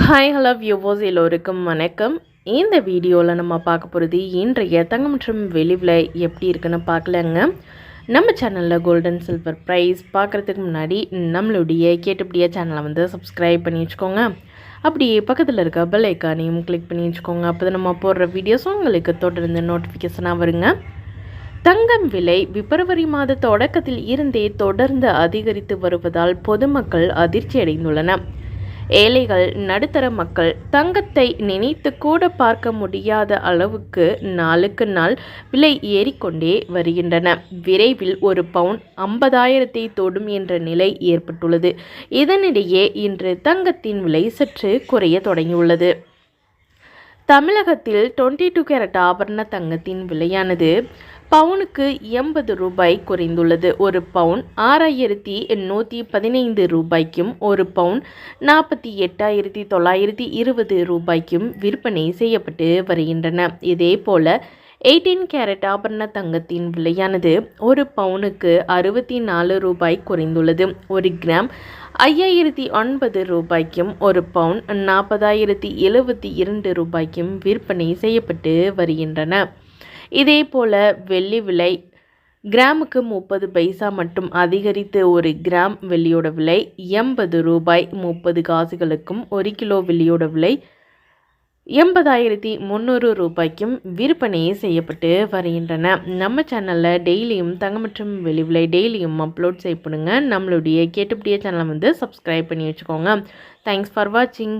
Hi hello வியூவோஸ் எல்லோருக்கும் வணக்கம். இந்த வீடியோவில் நம்ம பார்க்க போகிறது இன்றைய தங்கம் மற்றும் வெளி விலை எப்படி இருக்குன்னு பார்க்கலங்க. நம்ம சேனலில் கோல்டன் சில்வர் ப்ரைஸ் பார்க்குறதுக்கு முன்னாடி நம்மளுடைய கேட்டுப்படியா சேனலை வந்து சப்ஸ்கிரைப் பண்ணி வச்சுக்கோங்க. அப்படியே பக்கத்தில் இருக்க பெல் ஐக்கானையும் கிளிக் பண்ணி வச்சுக்கோங்க. அப்போ நம்ம போடுற வீடியோஸும் உங்களுக்கு தொடர்ந்து நோட்டிஃபிகேஷனாக வருங்க. தங்கம் விலை பிப்ரவரி மாத தொடக்கத்தில் இருந்தே தொடர்ந்து அதிகரித்து வருவதால் பொதுமக்கள் அதிர்ச்சி அடைந்துள்ளனர் ஏழைகள் நடுத்தர மக்கள் தங்கத்தை நினைத்து கூட பார்க்க முடியாத அளவுக்கு நாளுக்கு நாள் விலை ஏறிக்கொண்டே வருகின்றன. விரைவில் ஒரு பவுன் ஐம்பதாயிரத்தை தொடும் என்ற நிலை ஏற்பட்டுள்ளது. இதனிடையே இன்று தங்கத்தின் விலை சற்று குறைய தொடங்கியுள்ளது. தமிழகத்தில் டுவெண்ட்டி டூ கேரட் ஆபரண தங்கத்தின் விலையானது பவுனுக்கு எண்பது ரூபாய் குறைந்துள்ளது. ஒரு பவுன் ஆறாயிரத்தி எண்ணூற்றி பதினைந்து ரூபாய்க்கும் ஒரு பவுன் நாற்பத்தி எட்டாயிரத்தி தொள்ளாயிரத்தி இருபது ரூபாய்க்கும் விற்பனை செய்யப்பட்டு வருகின்றன. இதேபோல எயிட்டீன் கேரட் ஆபரண தங்கத்தின் விலையானது ஒரு பவுனுக்கு அறுபத்தி நாலு ரூபாய் குறைந்துள்ளது. ஒரு கிராம் ஐயாயிரத்தி ஒன்பது ரூபாய்க்கும் ஒரு பவுன் நாற்பதாயிரத்தி எழுபத்தி இரண்டு ரூபாய்க்கும் விற்பனை செய்யப்பட்டு வருகின்றன. இதே போல் வெள்ளி விலை கிராமுக்கு முப்பது பைசா மட்டும் அதிகரித்து ஒரு கிராம் வெள்ளியோட விலை எண்பது ரூபாய் முப்பது காசுகளுக்கும் ஒரு கிலோ வெள்ளியோட விலை எண்பதாயிரத்தி முந்நூறு ரூபாய்க்கும் விற்பனை செய்யப்பட்டு வருகின்றன. நம்ம சேனலில் டெய்லியும் தங்க மற்றும் வெளி விலை டெய்லியும் அப்லோட் செய்யப்படுங்க. நம்மளுடைய கேட்டுப்படிய சேனலை வந்து சப்ஸ்கிரைப் பண்ணி வச்சுக்கோங்க. தேங்க்ஸ் ஃபார் வாட்சிங்